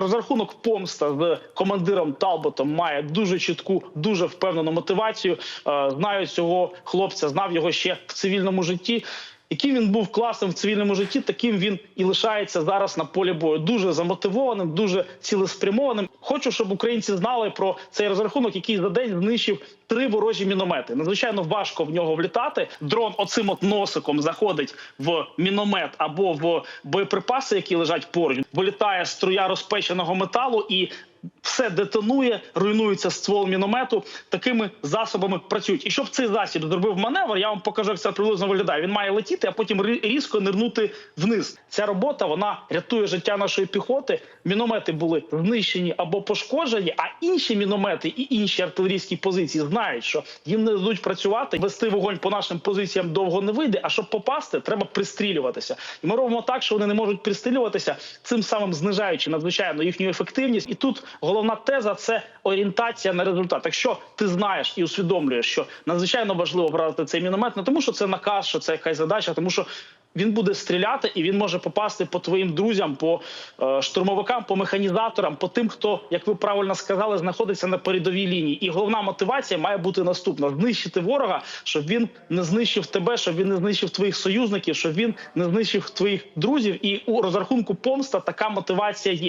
розрахунок помста з командиром Талботом має дуже чітку, дуже впевнену мотивацію. Е, Знаю цього хлопця, знав його ще в цивільному житті. Яким він був класним в цивільному житті, таким він і лишається зараз на полі бою. Дуже замотивованим, дуже цілеспрямованим. Хочу, щоб українці знали про цей розрахунок, який за день знищив три ворожі міномети. Надзвичайно важко в нього влітати. Дрон оцим от носиком заходить в міномет або в боєприпаси, які лежать поруч. Вилітає струя розпеченого металу і. Все детонує, руйнується ствол міномету. Такими засобами працюють. І щоб цей засіб зробив маневр, я вам покажу, як це приблизно виглядає. Він має летіти, а потім різко нирнути вниз. Ця робота вона рятує життя нашої піхоти. Міномети були знищені або пошкоджені. А інші міномети і інші артилерійські позиції знають, що їм не дадуть працювати. Вести вогонь по нашим позиціям довго не вийде. А щоб попасти, треба пристрілюватися. І ми робимо так, що вони не можуть пристрілюватися, цим самим знижаючи надзвичайно їхню ефективність. І тут головна теза це орієнтація на результат. Якщо ти знаєш і усвідомлюєш, що надзвичайно важливо брати цей міномет, не тому, що це наказ, що це якась задача, а тому що. Він буде стріляти і він може попасти по твоїм друзям, по е, штурмовикам, по механізаторам, по тим, хто, як ви правильно сказали, знаходиться на передовій лінії. І головна мотивація має бути наступна: знищити ворога, щоб він не знищив тебе, щоб він не знищив твоїх союзників, щоб він не знищив твоїх друзів. І у розрахунку помста така мотивація є.